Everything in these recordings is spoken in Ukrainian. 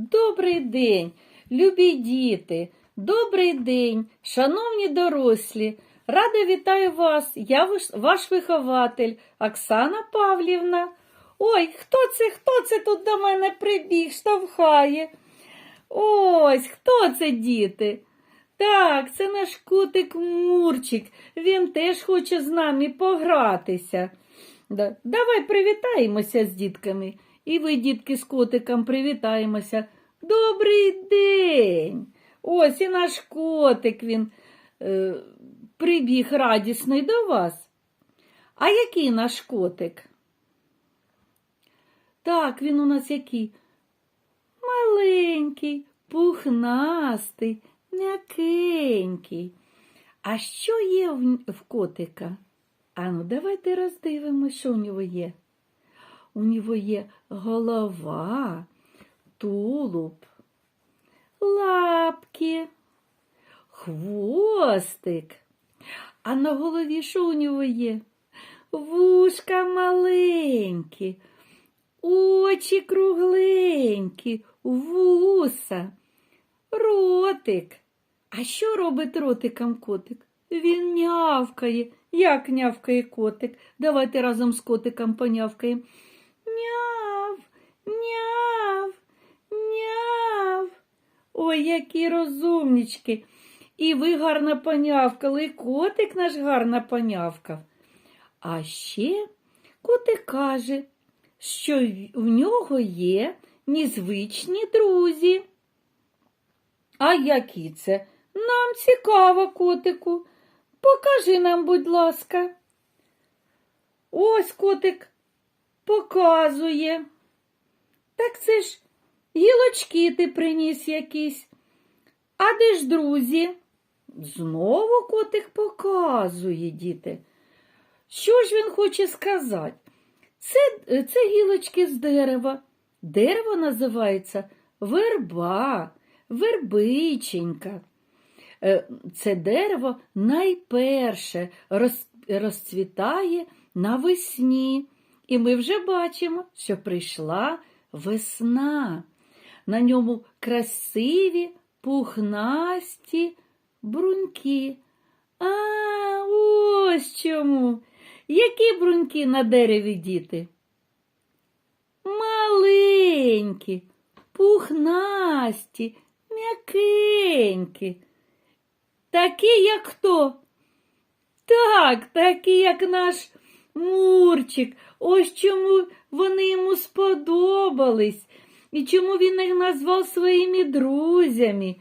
Добрий день, любі діти, добрий день, шановні дорослі. Рада вітаю вас, я ваш- вихователь Оксана Павлівна. Ой, хто це, хто це тут до мене прибіг, штовхає? Ось, хто це, діти? Так, це наш котик Мурчик. Він теж хоче з нами погратися. Давай привітаємося з дітками. І ви, дітки, з котиком привітаємося. Добрий день! Ось і наш котик він е, прибіг радісний до вас. А який наш котик? Так, він у нас який? Маленький, пухнастий, м'якенький. А що є в, в котика? Ану, давайте роздивимося, що у нього є. У нього є голова, тулуб, лапки, хвостик. А на голові що у нього є? Вушка маленькі, очі кругленькі, вуса, ротик. А що робить ротиком котик? Він нявкає. Як нявкає котик? Давайте разом з котиком понявкаємо. Ой, які розумнички. І ви гарно понявкали, і котик наш гарно понявкав. А ще котик каже, що в нього є незвичні друзі. А які це? Нам цікаво, котику. Покажи нам, будь ласка. Ось котик показує. Так це ж гілочки ти приніс якісь. А де ж друзі? Знову котик показує, діти. Що ж він хоче сказати? Це, це гілочки з дерева. Дерево називається верба, вербиченька. Е, Це дерево найперше роз- розцвітає навесні. І ми вже бачимо, що прийшла весна. На ньому красиві пухнасті бруньки. А, ось чому. Які бруньки на дереві діти? Маленькі, пухнасті, м'якенькі. Такі, як хто? Так, такі, як наш Мурчик. Ось чому вони йому сподобались, і чому він їх назвав своїми друзями.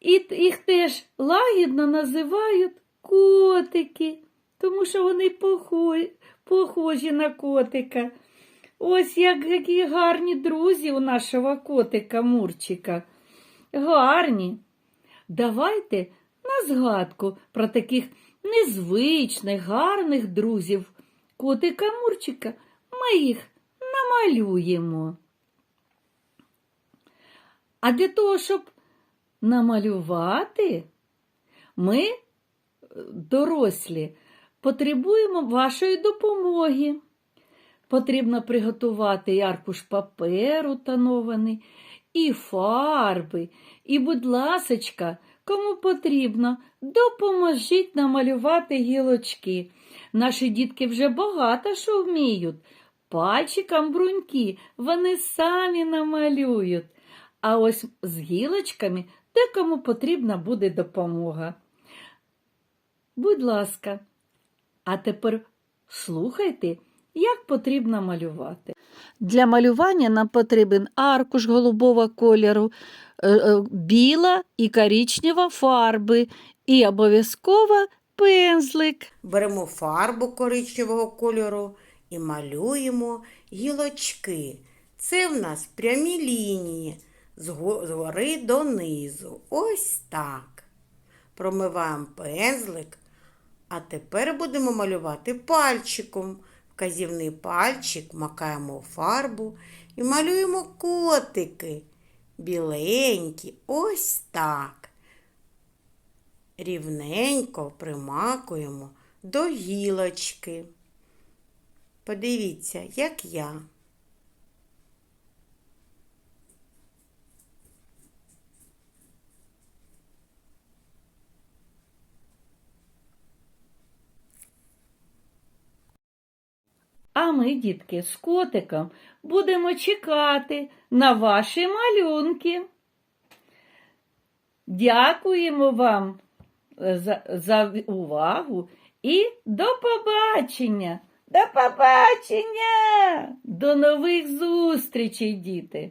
І їх теж лагідно називають котики, тому що вони похожі, на котика. Ось як які гарні друзі у нашого котика Мурчика. Гарні. Давайте на згадку про таких незвичних, гарних друзів котика Мурчика ми їх намалюємо. А для того, щоб намалювати, ми, е, дорослі, потребуємо вашої допомоги. Потрібно приготувати і аркуш паперу тонований, і фарби, і, будь ласочка, кому потрібно, допоможіть намалювати гілочки. Наші дітки вже багато що вміють. Пальчиком бруньки вони самі намалюють. А ось з гілочками декому потрібна буде допомога. Будь ласка, а тепер слухайте, як потрібно малювати. Для малювання нам потрібен аркуш голубого кольору, е, е, біла і коричнева фарби і обов'язково пензлик. Беремо фарбу коричневого кольору і малюємо гілочки. Це в нас прямі лінії згори донизу. Ось так. Промиваємо пензлик. А тепер будемо малювати пальчиком. Вказівний пальчик макаємо у фарбу і малюємо котики. Біленькі, ось так. Рівненько примакуємо до гілочки. Подивіться, як я. А ми, дітки, з котиком будемо чекати на ваші малюнки. Дякуємо вам е, за, за увагу і до побачення. До побачення! До нових зустрічей, діти!